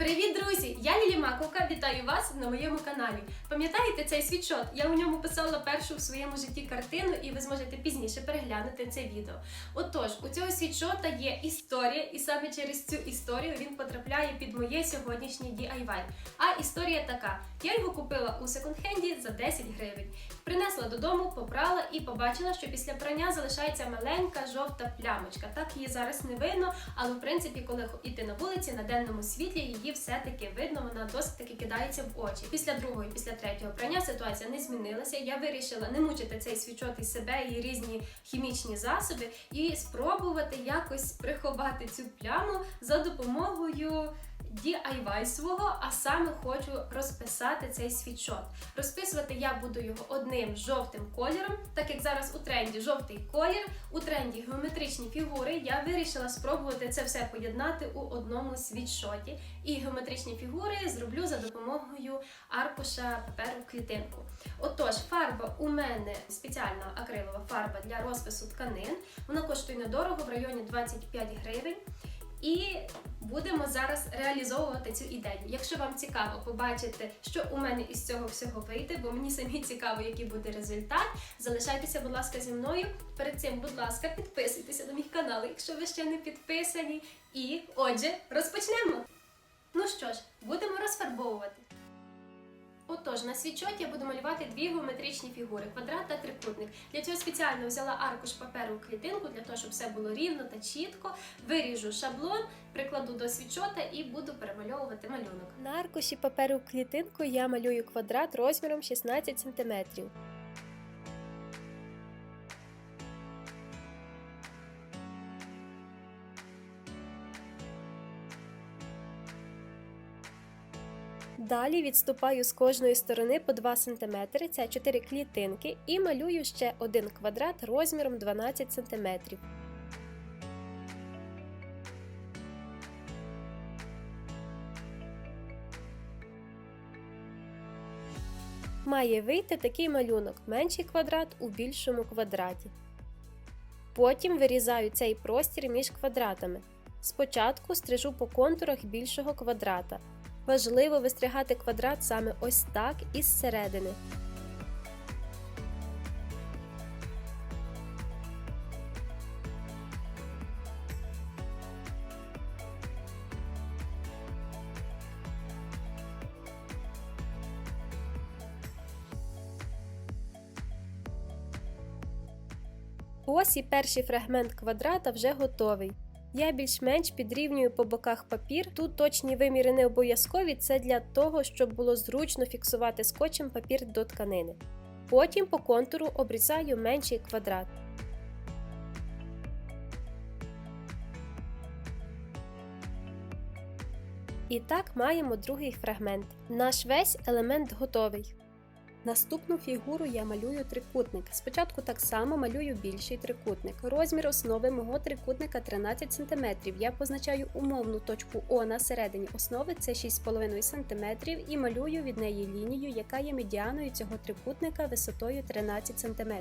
Привіт, друзі! Я Лілі Маковка. Вітаю вас на моєму каналі. Пам'ятаєте цей світшот? Я у ньому писала першу в своєму житті картину, і ви зможете пізніше переглянути це відео. Отож, у цього світшота є історія, і саме через цю історію він потрапляє під моє сьогоднішнє DIY. А історія така: я його купила у секонд-хенді за 10 гривень. Принесла додому, попрала і побачила, що після прання залишається маленька жовта плямочка. Так її зараз не видно, але в принципі, коли йти на вулиці на денному світлі, її все-таки видно, вона досить таки кидається в очі. Після другого і після третього прання ситуація не змінилася. Я вирішила не мучити цей свічот і себе і різні хімічні засоби, і спробувати якось приховати цю пляму за допомогою. DIY свого, а саме хочу розписати цей світшот. Розписувати я буду його одним жовтим кольором, так як зараз у тренді жовтий колір, у тренді геометричні фігури. Я вирішила спробувати це все поєднати у одному світшоті. І геометричні фігури зроблю за допомогою аркуша паперу клітинку. Отож, фарба у мене спеціальна акрилова фарба для розпису тканин. Вона коштує недорого в районі 25 гривень. І будемо зараз реалізовувати цю ідею. Якщо вам цікаво побачити, що у мене із цього всього вийде, бо мені самі цікаво, який буде результат. Залишайтеся, будь ласка, зі мною. Перед цим, будь ласка, підписуйтеся на мій канал, якщо ви ще не підписані. І отже, розпочнемо. Ну що ж, будемо розфарбовувати. Отож, на свічок я буду малювати дві геометричні фігури квадрат та трикутник. Для цього спеціально взяла аркуш паперу клітинку, для того, щоб все було рівно та чітко. Виріжу шаблон, прикладу до свічота і буду перемальовувати малюнок. На аркуші паперу клітинку я малюю квадрат розміром 16 см. Далі відступаю з кожної сторони по 2 см, це 4 клітинки, і малюю ще один квадрат розміром 12 см. Має вийти такий малюнок менший квадрат у більшому квадраті. Потім вирізаю цей простір між квадратами. Спочатку стрижу по контурах більшого квадрата. Важливо вистригати квадрат саме ось так із середини. Ось і перший фрагмент квадрата вже готовий. Я більш-менш підрівнюю по боках папір. Тут точні виміри не обов'язкові, це для того, щоб було зручно фіксувати скотчем папір до тканини. Потім по контуру обрізаю менший квадрат. І так маємо другий фрагмент. Наш весь елемент готовий. Наступну фігуру я малюю трикутник. Спочатку так само малюю більший трикутник. Розмір основи мого трикутника 13 см. Я позначаю умовну точку О на середині основи, це 6,5 см, і малюю від неї лінію, яка є медіаною цього трикутника висотою 13 см.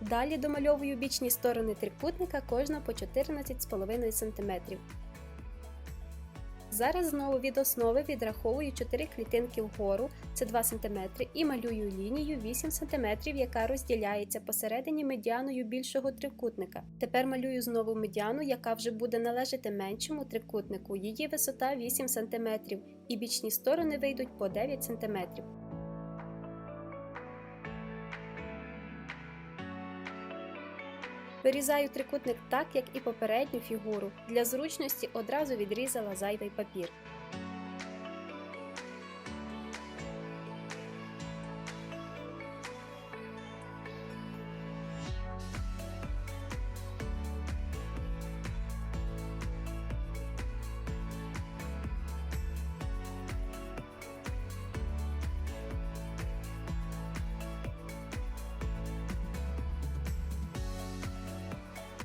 Далі домальовую бічні сторони трикутника, кожна по 14,5 см. Зараз знову від основи відраховую 4 клітинки вгору, це 2 см, і малюю лінію 8 см, яка розділяється посередині медіаною більшого трикутника. Тепер малюю знову медіану, яка вже буде належати меншому трикутнику. Її висота 8 см, і бічні сторони вийдуть по 9 см. Вирізаю трикутник так, як і попередню фігуру. Для зручності одразу відрізала зайвий папір.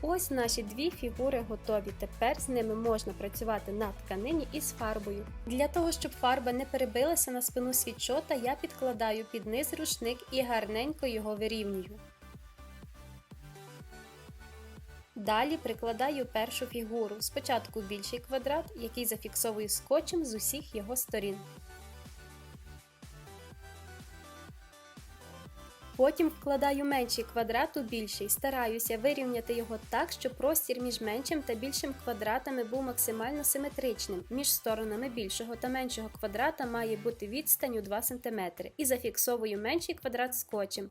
Ось наші дві фігури готові. Тепер з ними можна працювати на тканині із фарбою. Для того, щоб фарба не перебилася на спину світшота, я підкладаю під низ рушник і гарненько його вирівнюю. Далі прикладаю першу фігуру. Спочатку більший квадрат, який зафіксовую скотчем з усіх його сторін. Потім вкладаю менший квадрат у більший, стараюся вирівняти його так, щоб простір між меншим та більшим квадратами був максимально симетричним. Між сторонами більшого та меншого квадрата має бути відстань у 2 см і зафіксовую менший квадрат скотчем.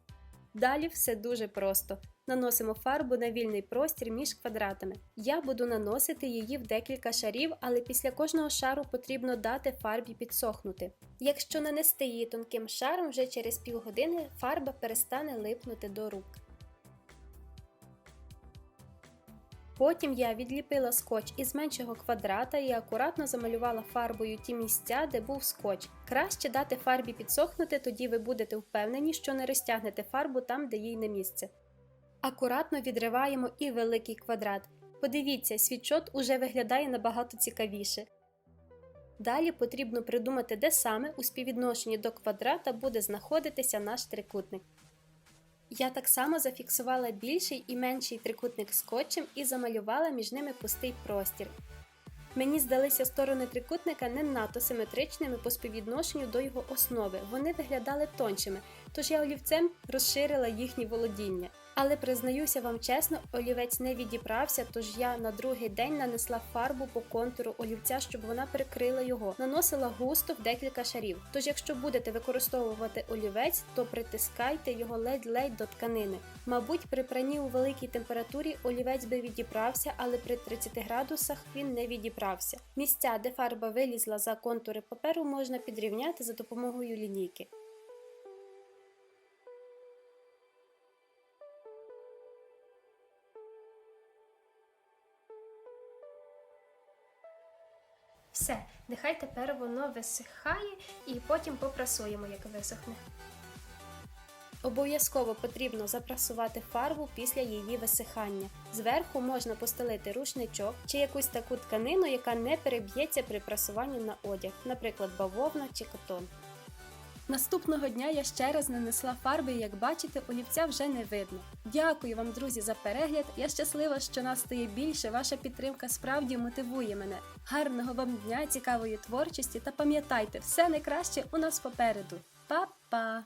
Далі все дуже просто. Наносимо фарбу на вільний простір між квадратами. Я буду наносити її в декілька шарів, але після кожного шару потрібно дати фарбі підсохнути. Якщо нанести її тонким шаром, вже через півгодини фарба перестане липнути до рук. Потім я відліпила скотч із меншого квадрата і акуратно замалювала фарбою ті місця, де був скотч. Краще дати фарбі підсохнути, тоді ви будете впевнені, що не розтягнете фарбу там, де їй не місце. Акуратно відриваємо і великий квадрат. Подивіться, світшот уже виглядає набагато цікавіше. Далі потрібно придумати, де саме у співвідношенні до квадрата буде знаходитися наш трикутник. Я так само зафіксувала більший і менший трикутник скотчем і замалювала між ними пустий простір. Мені здалися сторони трикутника не надто симетричними по співвідношенню до його основи, вони виглядали тоншими, тож я олівцем розширила їхні володіння. Але признаюся вам чесно, олівець не відібрався, тож я на другий день нанесла фарбу по контуру олівця, щоб вона перекрила його. Наносила густо в декілька шарів. Тож, якщо будете використовувати олівець, то притискайте його ледь-ледь до тканини. Мабуть, при пранні у великій температурі олівець би відібрався, але при 30 градусах він не відібрався. Місця, де фарба вилізла за контури паперу, можна підрівняти за допомогою лінійки. Все, нехай тепер воно висихає і потім попрасуємо, як висохне. Обов'язково потрібно запрасувати фарбу після її висихання. Зверху можна постелити рушничок чи якусь таку тканину, яка не переб'ється при прасуванні на одяг, наприклад, бавовна чи котон. Наступного дня я ще раз нанесла фарби, і як бачите, олівця вже не видно. Дякую вам, друзі, за перегляд. Я щаслива, що нас стає більше. Ваша підтримка справді мотивує мене. Гарного вам дня, цікавої творчості та пам'ятайте, все найкраще у нас попереду. Па-па!